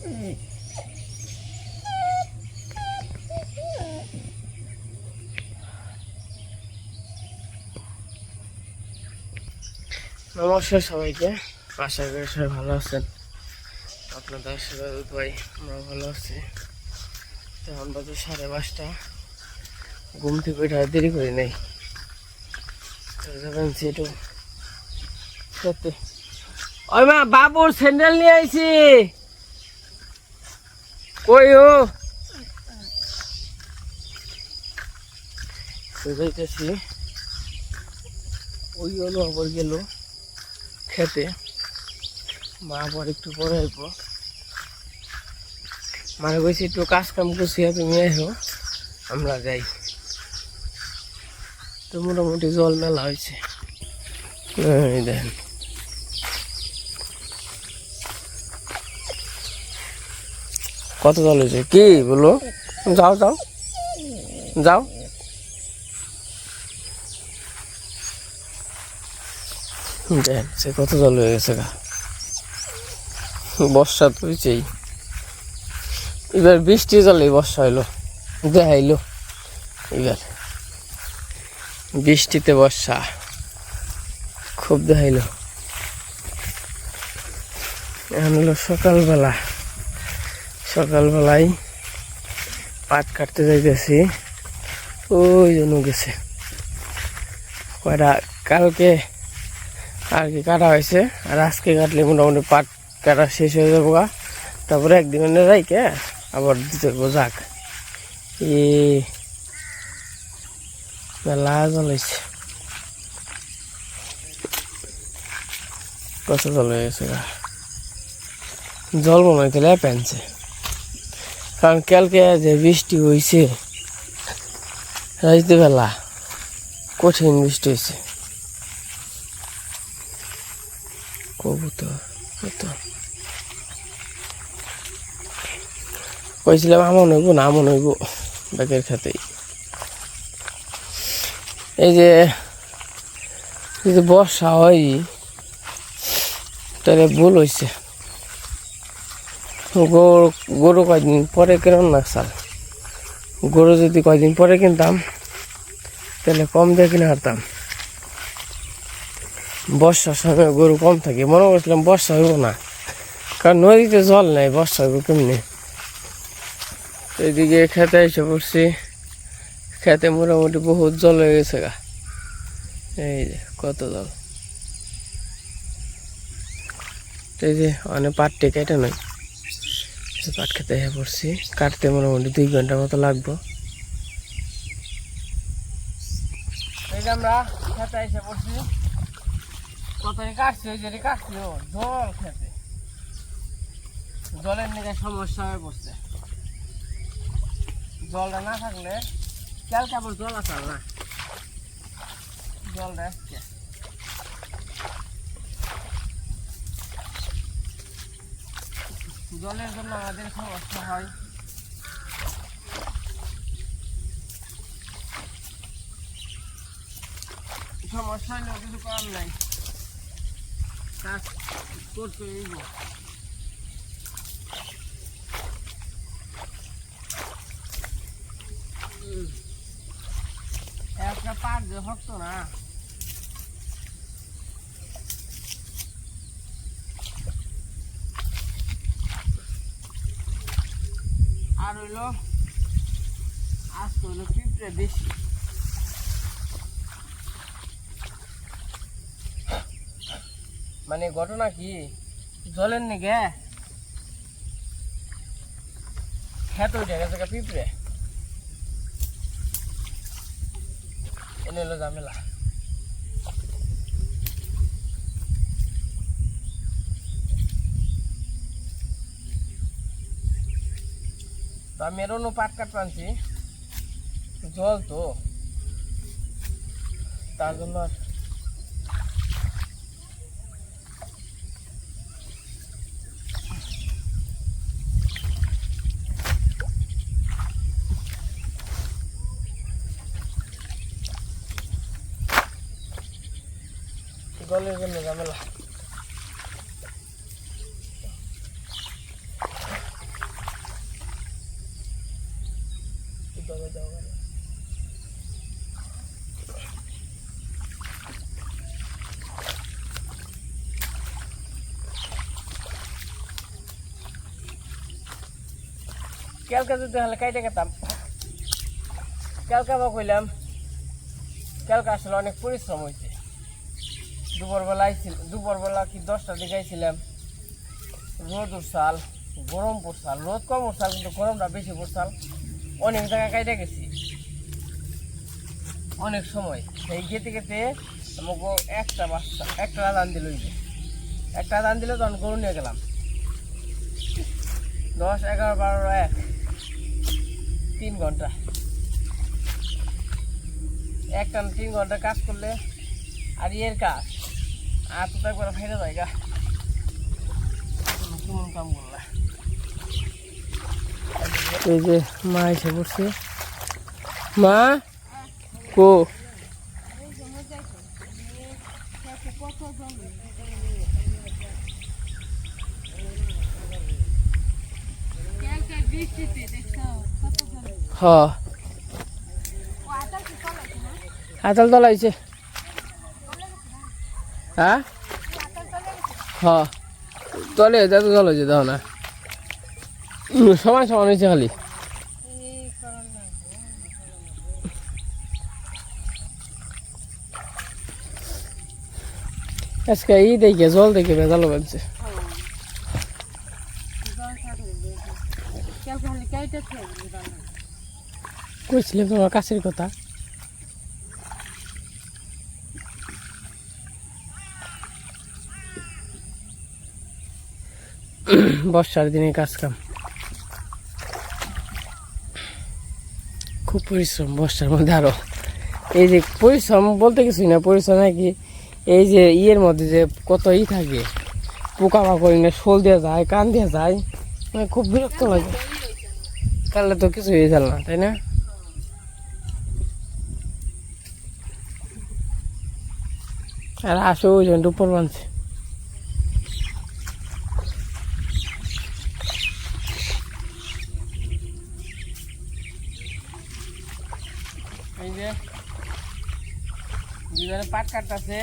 নমস্কার সবাইকে। আশা করি সবাই ভালো আছেন। আপনাদের আশীর্বাদ ভাই আমরা ভালো আছি। এখন বাজে সাড়ে পাঁচটা। ঘুম থেকে আর দেরি করি নাই। তো যাবেন সেটু সত্যি। ওই মা, বাবুর স্যান্ডেল নিয়ে আইছি। কই ও। তো যাইতেছি। ওই হলো, আবার গেল খেতে। মা আবার একটু পরে আইব মানে কইছি একটু কাজ কাম করছি তুমি এসো আমরা যাই। তো মোটামুটি জল মেলা হয়েছে। দেখেন। কত জল হয়েছে? কি বলো যাও যাও। যাও। দেন সে কত জল হয়ে গেছে গা। বর্ষা তো হয়েছেই এবার বৃষ্টি জলে বর্ষা হইল। দেখাইলো। এবার বৃষ্টিতে বর্ষা। খুব দেখাইলো। এখন হলো সকালবেলা। সকালবেলায় পাট কাটতে যাইতেছি। ওই জন্য গেছে। কয়টা? কালকে আর কি কাটা হয়েছে? আর আজকে কাটলে মোটামুটি পাট কাটা শেষ হয়ে যাব গা। তারপরে একদিন রাইকে আবার দিতে যাক। এ মেলা জ্বলাইছে। কত জল হয়ে গেছে গা। জল মনে হয় তাহলে কারণ কালকে যে বৃষ্টি হয়েছে রাইতে বেলা কঠিন বৃষ্টি হয়েছে কবুতর কইছিলাম আমন হইব না আমন হইব ব্যাগের খাতেই। এই যে যদি বর্ষা হয়, তাহলে ভুল হয়েছে গরু গরু কয়দিন পরে কেন না সাল গরু যদি কয়দিন পরে কিনতাম, তাহলে কম দিয়ে কিনে হারতাম বর্ষার সময় গরু কম থাকে, মনে করছিলাম বর্ষা হইব না, কারণ নদীতে জল নাই, বর্ষা হইব কেমনি? এইদিকে খেতে এসে পড়ছি, খেতে মোটামুটি বহুত জল হয়ে গেছে গা। এই যে, কত জল। এই যে, অনেক পাটটি কেটে নয় পাট খেতে এসে পড়ছি। কাটতে মোটামুটি দুই ঘণ্টার মতো লাগবো। কাটছে, ওই জল খেতে। জলের সমস্যা হয়ে পড়ছে। জলটা না থাকলে কাল কেবল জল আসাল না? জলটা আসছে। জলের জন্য আমাদের সমস্যা হয়। সমস্যা হলেও কিছু করার নাই। কাজ করতে উম। একটা পাক হতো না। আর হইল আজকে হইল পিঁপড়ে বেশি। মানে ঘটনা কি? জলের নিগে খেতে উঠে গেছে পিঁপড়ে। এনে হলো ঝামেলা। তো এর অন্য পাট কাট জল তো। তার জন্য জলের জন্য ঝামেলা। কালকে যদি তাহলে কাইটে গেতাম কালকে আবার কইলাম, কালকে আসলে অনেক পরিশ্রম হয়েছে দুপুরবেলা আইছিল দুপুরবেলা কি দশটার দিকে আইছিলাম। রোদ উঠছাল গরম পড়ছাল রোদ কম উঠছাল কিন্তু গরমটা বেশি পড়ছাল অনেক জায়গায় কাইটে গেছি। অনেক সময়। সেই গেতে গেতে আমাকে একটা বাচ্চা একটা দান দিল একটা দান দিলে তখন গরু নিয়ে গেলাম। দশ, এগারো, বারো, এক। তিন ঘণ্টা। একটা না তিন ঘণ্টা কাজ করলে আর ইয়ের কাজ। আর তো একবার ফেরে যায় গা। কেমন কাম করলা এই যে মা এসে পড়ছে। মা? কো? হ। আতাল তলা হয়েছে হ্যাঁ? হ। তলে এত জল হয়েছে দাও না। সমান সমান হয়েছে খালি। আজকে ই দেখে জল দেখে ভেজালো বাজছে কইছিলাম তোমার কাছের কথা। বর্ষার দিনে কাজ কাম। খুব পরিশ্রম বর্ষার মধ্যে আরও। এই যে পরিশ্রম বলতে কিছুই না, পরিশ্রম নাকি এই যে ইয়ের মধ্যে যে কত ই থাকে পোকা মাকড় না শোল দেওয়া যায়, কান দেওয়া যায় মানে খুব বিরক্ত লাগে। কালে তো কিছু হয়ে গেল না, তাই না? আর আসো ওই জন্য উপর বানছে এই যে, দুজনে পাট কাটতেছে,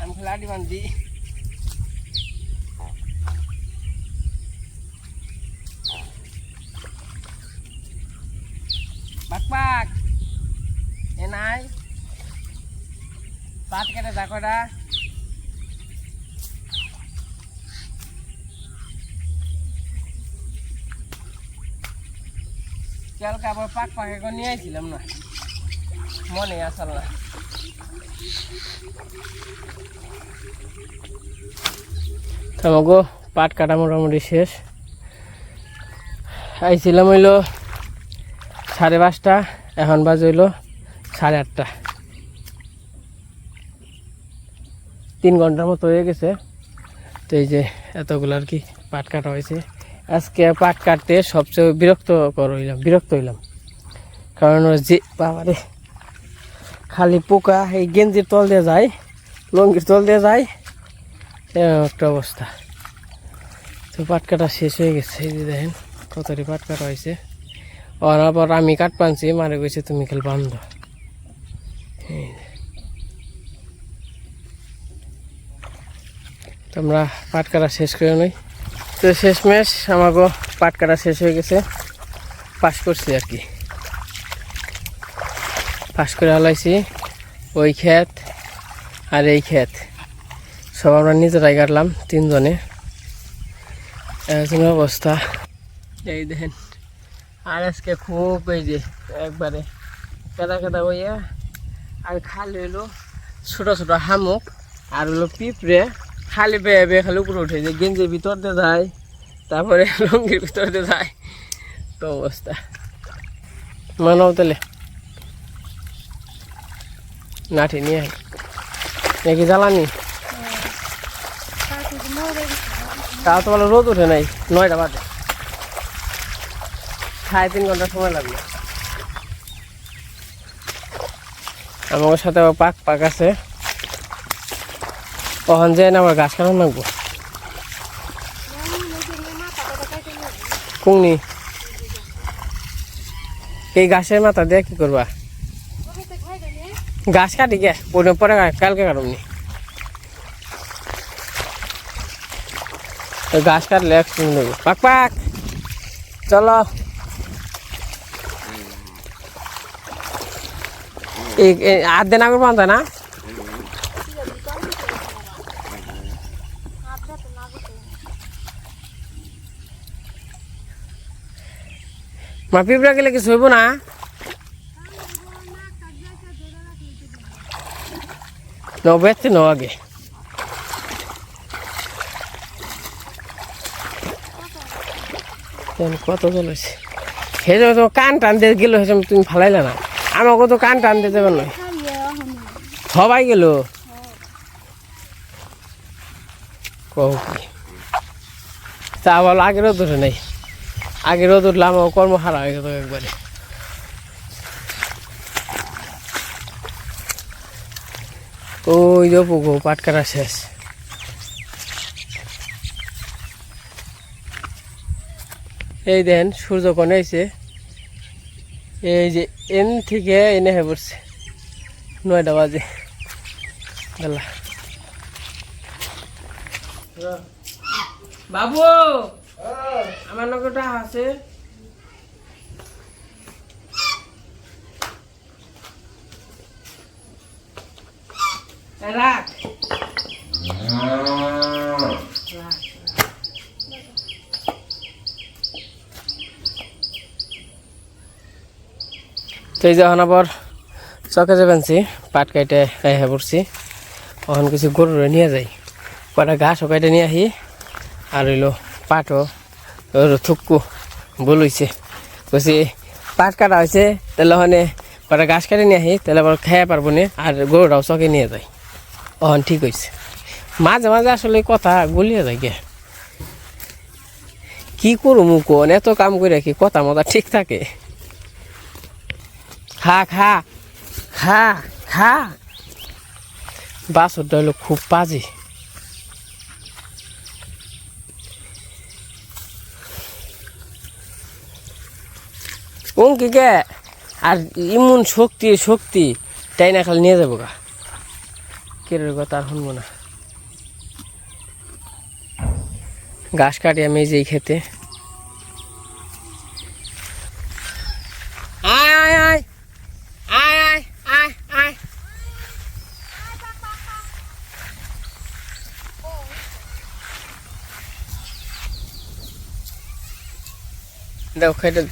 আমি খালি আটি বান্ধি পাক পাক এ নাই পাট কেটে দেখোটা কালকে আবার পাক পাকে করে নিয়ে আইছিলাম না। মনে আসল না আমাকে পাট কাটা মোটামুটি শেষ। আইছিলাম হইল সাড়ে পাঁচটা, এখন বাজে হইল সাড়ে আটটা। তিন ঘণ্টার মতো হয়ে গেছে। তো এই যে এতগুলো আর কি পাট কাটা হয়েছে। আজকে পাট কাটতে সবচেয়ে বিরক্ত কর হইলাম, বিরক্ত হইলাম। কারণ যে, বাবারে, খালি পোকা, এই গেঞ্জির তল দিয়ে যায়, লঙ্গির তল দিয়ে যায় একটা অবস্থা। তো পাট কাটা শেষ হয়ে গেছে, এই যে দেখেন কতটি পাট কাটা হয়েছে। আর আবার আমি কাট পানছি, মারে গেছে তুমি খেল বান্ধ। এই তো আমরা পাট কাটা শেষ করে নই। তো শেষমেশ আমাকে পাট কাটা শেষ হয়ে গেছে। পাস করছি আর কি। পাস করে হালাইছি। ওই ক্ষেত আর এই ক্ষেত। সব আমরা নিজেরাই কাটলাম তিনজনে। এরকম অবস্থা। এই দেখেন, আর আজকে খুব এই যে একবারে কেদা কেদা হইয়া আর খালি হইল ছোটো ছোটো হামুক আর হলো পিঁপড়ে। খালি বেয়ে বেয়ে খালি উপরে উঠে যায়, গেঞ্জির ভিতর দিয়ে যায়, তারপরে লুঙ্গির ভিতর দিয়ে যায়। তো অবস্থা। মানব তাহলে। নাঠি নিয়ে। নাকি জ্বালানি? তাও তো বলো রোদ ওঠে নাই, নয়টা বাজে। সাড়ে তিন ঘণ্টা সময় লাগবে আমার সাথে পাক পাক আছে। কখন যায় না আবার গাছ কাটানো লাগবো? কোননি এই গাছের মাথা দিয়ে কি করবা? গাছ কাটি গে পরে পরে কালকে কাটুমনি ওই গাছ কাটলে একশো নেব পাক পাক। চলো। এই আর আগুন বান্ধা না? মা পিঁপড়া গেলে কিছু হইব না? নবেতে ন আগে। কেন কত চলেছে সেই জন্য তো কান টান দিয়ে গেল সময় তুমি ফালাইলে না? আমাকে তো কান টান দিয়ে যাবেন নয় সবাই গেল? কও কি? তা বল আগেরও ধরে নেই? আগেরও ধরলাম ও কর্ম হারা হয়ে গেল একবারে। ওই যে পুকো পাট কাটা শেষ। এই দেন সূর্য কোনে এসে এই যে এন থেকে এনে হয়ে পড়ছে। নয়টা বাজে। বেলা। বাবু! আমার নগরটা আছে। রাখ। তো এই যখন আবার চকে যাবেনছি পাট কাইটে হ্যাঁ পড়ছি। তখন কিছু গরু নিয়ে যাই। কটা ঘাসও কাইটে নিয়ে আহি, আর হইল পাটও ওর থুক্কু বলইছে। বলছি পাট কাটা হয়েছে তাহলে ওখানে কটা ঘাস কাটে নিয়ে আহি তাহলে আবার খাইয়া পারব না, আর গরুটাও চকে নিয়ে যাই। অহন ঠিক হয়েছে মাঝে মাঝে আসলে কথা গলিয়ে যায় গে। কি করু মুখ এত কাম করে কি কথা মতো ঠিক থাকে? খা খা খা খা। বাসরটা হলো খুব বাজে কি কে? আর ইমন শক্তি শক্তি তাই না খালি নিয়ে যাব গা। কেরের কথা আর শুনব না। ঘাস কাটি আমি এই যে খেতে আয় আয় আয়। আয় আয় আয় আয়। দাও খেটে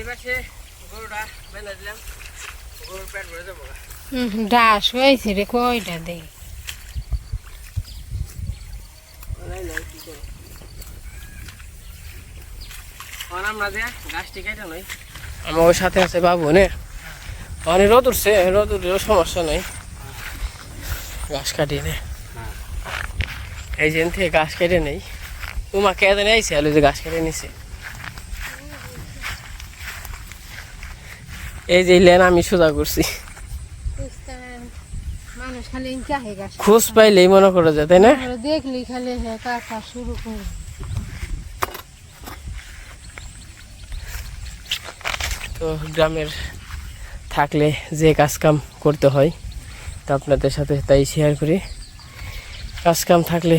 এই পাশে গরুটা বেঁধে দিলাম গরুর পেট ভরে যাব গা। ডাস হয়েছে রে, কয়টা দে নাই নাই কি করো আর আমরা ওর সাথে আছে বাবু, নে। অনেক রোদ উঠছে রোদ উঠলেও সমস্যা নেই। গাছ কাটিয়ে নে। এই যেন থেকে গাছ কেটে নেই। উমা কেটে নেই যে গাছ কেটে নিছে। এই যে লেন আমি সোজা করছি। খোঁজ পাইলেই মনে করে যায় তাই না? দেখলি খালি হ্যাঁ কাটা শুরু করে। তো গ্রামের থাকলে যে কাজ কাম করতে হয় তা আপনাদের সাথে তাই শেয়ার করি। কাজ কাম থাকলে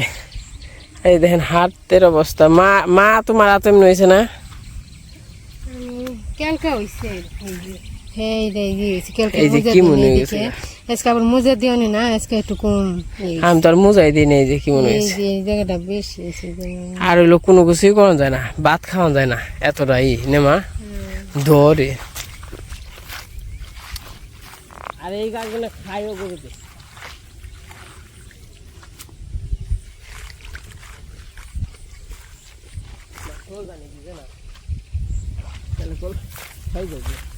এই দেখেন হাতের অবস্থা। মা মা তোমার হাতে এমনি হয়েছে না? কেলকা হইছে। এই রে গিয়েছে কেলকা এই যে মুজা কি দিন মনে এদিকে। হয়েছে? আজকে আবার মুজা দিও না আজকে একটু কম আমি তো আর মোজাই দিই যে কি মনে এই হয়েছে যে এই জায়গাটা বেশি আর হইল কোনো কিছুই করা যায় না ভাত খাওয়া যায় না এতটাই নেমা ধরে। আর এই গাছগুলো খাইও গরুতে তাহলে কল খাই যাবে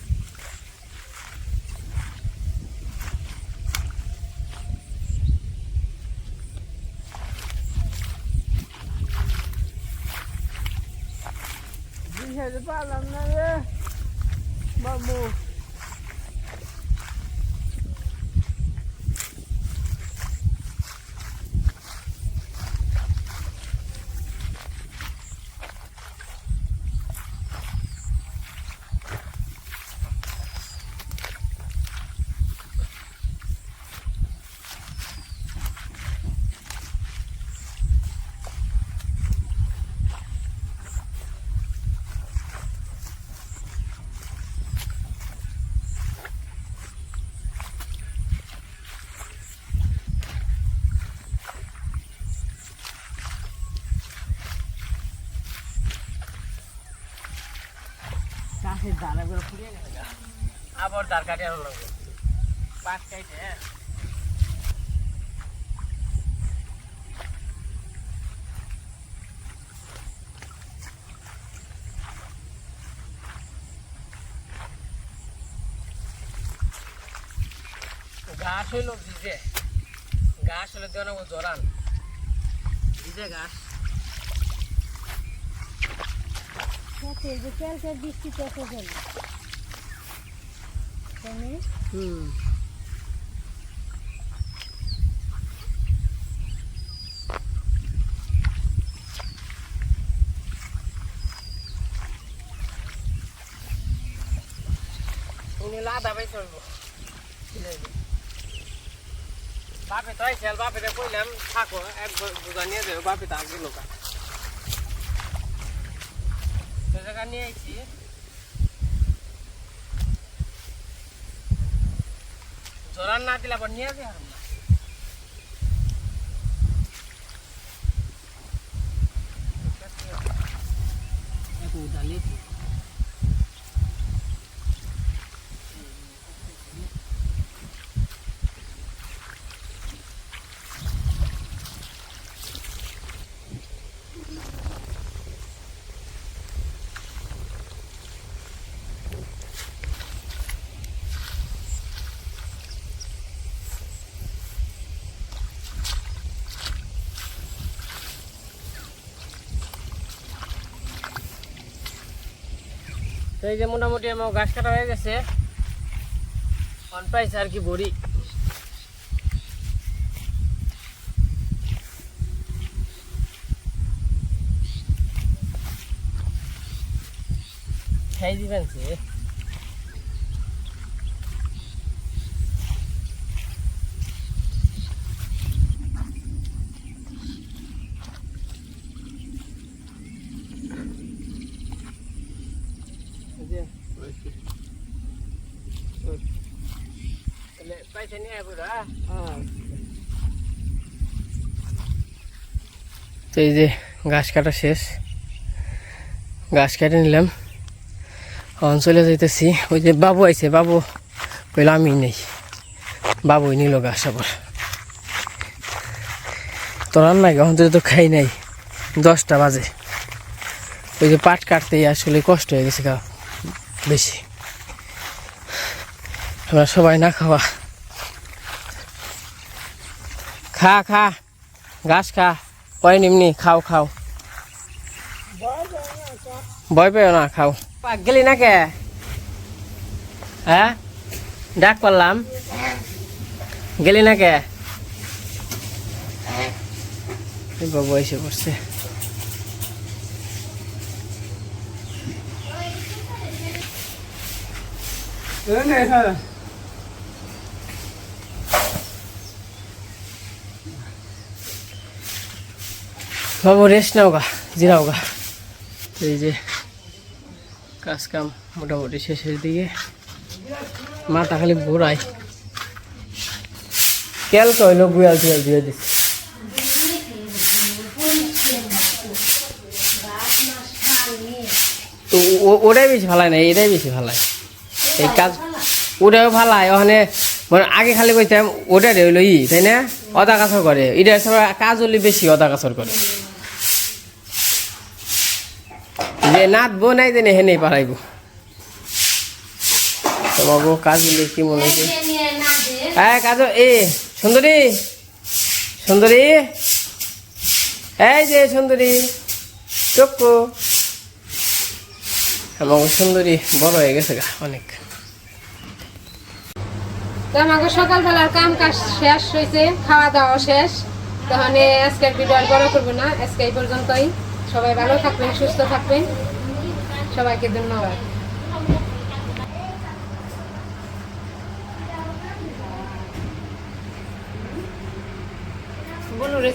দানাগুলো কাইটে হ্যাঁ। ঘাস হইল ভিজে। ঘাস হলে দেওয়া জরান। ভিজে ঘাস খেতে যে কালকে বৃষ্টি কত গেল। হুম। লাদা পাই চলবো বাপে তো আইসাল বাপে কইলাম থাকো এক বুঝা নিয়ে যাবে বাপে তো আগে লোকা সে জোরান না দিলে আবার নিয়ে তো এই যে মোটামুটি আমার গাছ কাটা হয়ে গেছে। অন পাইছে আর কি বড়ি। খাই দিবেন সে তাহলে পয়সা নিয়ে আসব তো এই যে গাছ কাটা শেষ। গাছ কেটে নিলাম। অঞ্চলে যাইতেছি। ওই যে বাবু আইছে। বাবু কইল আমি নেই। বাবুই নিল গাছ আবার। তোর নাই অঞ্চলে তো খাই নাই। দশটা বাজে। ওই যে পাট কাটতে আসলে কষ্ট হয়ে গেছে গা, বেশি। আমরা সবাই না খাওয়া। খা খা, ঘাস খা, কয় নিমনি, খাও খাও। ভয় পেও না, খাও। পাক গেলি না কে হ্যাঁ? ডাক করলাম গেলি না কে বাবু এসে পড়ছে। বাবু রেস্ট নাও গা জিরাও গা। এই যে কাজ কাম মোটামুটি শেষের দিকে। মাথা খালি ঘোরায়। কেল কইল গুয়াল টুয়াল দিয়ে দিচ্ছে। তো ওটাই বেশি ভালো না, এটাই বেশি ভালো এই কাজ ওটাও ভালো ওখানে মানে আগে খালি কইতাম ওটা রইল ই, তাই না? অদা কাছর করে। এটা সব কাজ হলে বেশি অদা কাছর করে। যে নাচবো নাই জানি হেনেই পারাইব আমাকে কাজ কি মনে হচ্ছে হ্যাঁ কাজ এ সুন্দরী সুন্দরী। এই যে সুন্দরী চক্কু। আমাকে সুন্দরী বড় হয়ে গেছে গা অনেক। তো আমাকে সকালবেলার কাম কাজ শেষ হয়েছে খাওয়া দাওয়া শেষ তখন আজকের ভিডিও আর বড় করব না, আজকে এই পর্যন্তই। সবাই ভালো থাকবেন, সুস্থ থাকবেন। সবাইকে ধন্যবাদ। বনুরে